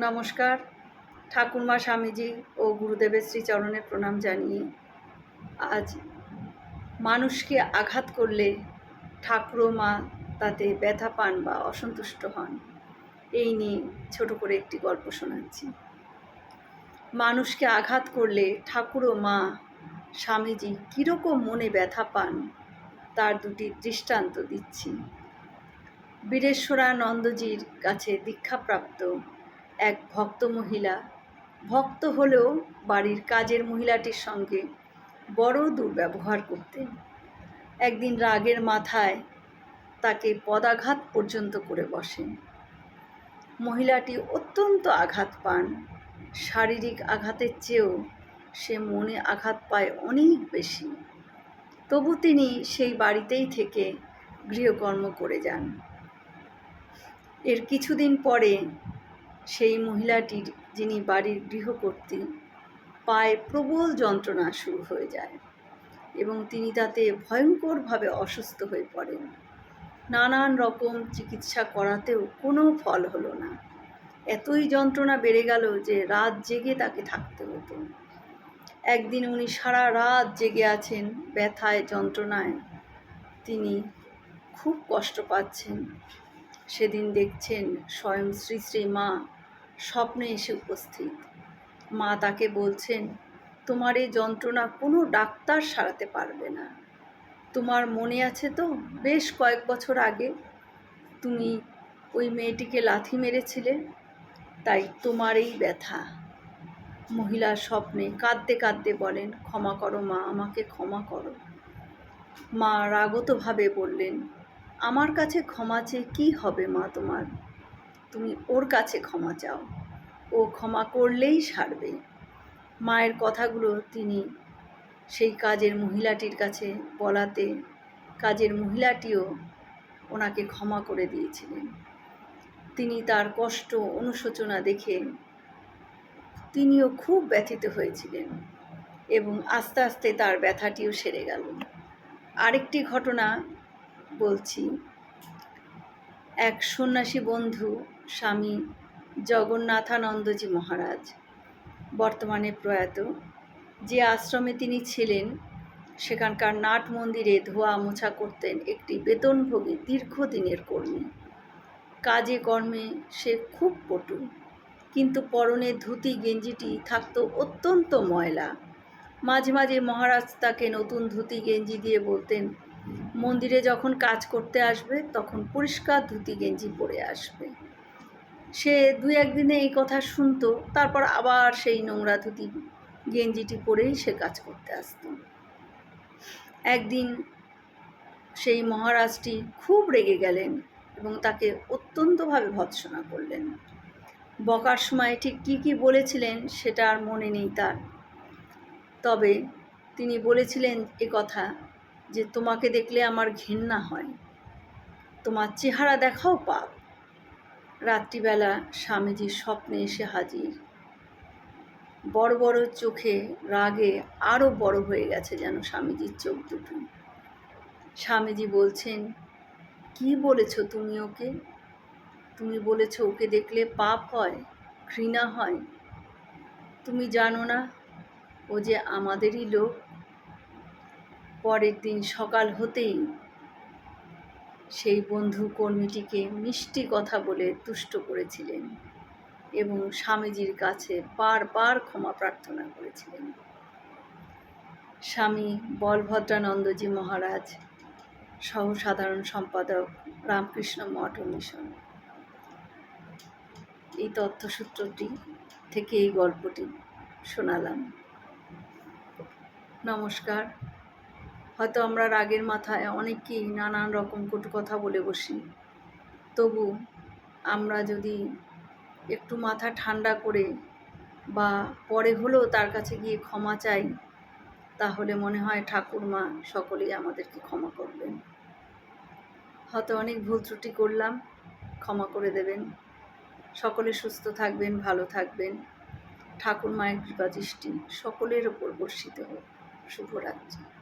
নমস্কার। ঠাকুরমা স্বামীজি ও গুরুদেবের শ্রীচরণে প্রণাম জানিয়ে আজ মানুষকে আঘাত করলে ঠাকুর মা তাতে ব্যথা পান বা অসন্তুষ্ট হন। এই নিয়ে ছোট করে একটি গল্প শোনাচ্ছি। মানুষকে আঘাত করলে ঠাকুর মা স্বামীজি কীরকম মনে ব্যথা পান তার দুটি দৃষ্টান্ত দিচ্ছি। বীরেশ্বরানন্দজির কাছে দীক্ষাপ্রাপ্ত এক ভক্ত মহিলা। ভক্ত হলেও বাড়ির কাজের মহিলাটির সঙ্গে বড় দুর্ব্যবহার করতেন। একদিন রাগের মাথায় তাকে পদাঘাত পর্যন্ত করে বসেন। মহিলাটি অত্যন্ত আঘাত পান। শারীরিক আঘাতের চেয়েও সে মনে আঘাত পায় অনেক বেশি। তবু তিনি সেই বাড়িতেই থেকে গৃহকর্ম করে যান। এর কিছুদিন পরে সেই মহিলাটির যিনি বাড়ির গৃহকর্ত্রী, পায়ে প্রবল যন্ত্রণা শুরু হয়ে যায় এবং তিনি তাতে ভয়ঙ্করভাবে অসুস্থ হয়ে পড়েন। নানান রকম চিকিৎসা করাতেও কোনো ফল হলো না। এতই যন্ত্রণা বেড়ে গেল যে রাত জেগে তাকে থাকতে হতো। একদিন উনি সারা রাত জেগে আছেন, ব্যথায়, যন্ত্রণায়। তিনি খুব কষ্ট পাচ্ছেন। সেদিন দেখছেন স্বয়ং শ্রী শ্রী মা স্বপ্নে এসে উপস্থিত। মা তাকে বলছেন, তোমার এই যন্ত্রণা কোনো ডাক্তার সারাতে পারবে না। তোমার মনে আছে তো বেশ কয়েক বছর আগে তুমি ওই মেয়েটিকে লাথি মেরেছিলে? তাই তোমার এই ব্যথা। মহিলার স্বপ্নে কাঁদতে কাঁদতে বলেন, ক্ষমা করো মা, আমাকে ক্ষমা করো। মা রাগতভাবে বললেন আমার কাছে ক্ষমা চেয়ে কী হবে মা তোমার? তুমি ওর কাছে ক্ষমা চাও। ও ক্ষমা করলেই সারবে। মায়ের কথাগুলো তিনি সেই কাজের মহিলাটির কাছে বলাতে কাজের মহিলাটিও ওনাকে ক্ষমা করে দিয়েছিলেন। তিনি তার কষ্ট অনুশোচনা দেখে তিনিও খুব ব্যথিত হয়েছিলেন এবং আস্তে আস্তে তার ব্যথাটিও সেরে গেল। আরেকটি ঘটনা বলছি, এক সন্ন্যাসী বন্ধু, স্বামী জগন্নাথানন্দজি মহারাজ, বর্তমানে প্রয়াত। যে আশ্রমে তিনি ছিলেন, সেখানকার নাট মন্দিরে ধোয়া মোছা করতেন একটি বেতনভোগী দীর্ঘদিনের কর্মী। কাজে কর্মে সে খুব পটু, কিন্তু পরনে ধুতি, গেঞ্জিটি থাকত অত্যন্ত ময়লা। মাঝে মাঝে মহারাজ তাকে নতুন ধুতি, গেঞ্জি দিয়ে বলতেন মন্দিরে যখন কাজ করতে আসবে, তখন পরিষ্কার ধুতি, গেঞ্জি পরে আসবে। সে দু একদিনে এই কথা শুনতো, তারপর আবার সেই নোংরা ধুতি, গেঞ্জিটি পরেই সে কাজ করতে আসতো। একদিন সেই মহারাজটি খুব রেগে গেলেন এবং তাকে অত্যন্তভাবে ভৎসনা করলেন। বকার সময় ঠিক কী কী বলেছিলেন, সেটা আর মনে নেই তার। তবে তিনি বলেছিলেন এ কথা যে তোমাকে দেখলে আমার ঘেন্না হয়। তোমার চেহারা দেখাও পাপ। রাত্রিবেলা স্বামীজির স্বপ্নে এসে হাজির। বড় বড় চোখে রাগে আরও বড় হয়ে গেছে যেন স্বামীজির চোখ দুটো। স্বামীজি বলছেন, কি বলেছ তুমি ওকে? তুমি বলেছ ওকে দেখলে পাপ হয়, ঘৃণা হয়। তুমি জানো না, ও যে আমাদেরই লোক পরের দিন সকাল হতেই সেই বন্ধু কর্মীটিকে মিষ্টি কথা বলে তুষ্ট করেছিলেন এবং স্বামীজির কাছে বারবার ক্ষমা প্রার্থনা করেছিলেন। স্বামী বলভদ্রানন্দজি মহারাজ সহ সাধারণ সম্পাদক রামকৃষ্ণ মঠ মিশন। এই তথ্যসূত্রটি থেকে এই গল্পটি শোনালাম। নমস্কার। হয়তো আমরা রাগের মাথায় অনেককেই নানান রকম কটু কথা বলে বসি। তবু আমরা যদি একটু মাথা ঠান্ডা করে বা পরে হলেও তার কাছে গিয়ে ক্ষমা চাই, তাহলে মনে হয় ঠাকুরমা সকলেই আমাদেরকে ক্ষমা করবেন। হয়তো অনেক ভুল ত্রুটি করলাম, ক্ষমা করে দেবেন। সকলে সুস্থ থাকবেন, ভালো থাকবেন। ঠাকুর মায়ের কৃপা দৃষ্টি সকলের ওপর বর্ষিত হোক। শুভরাত্রি।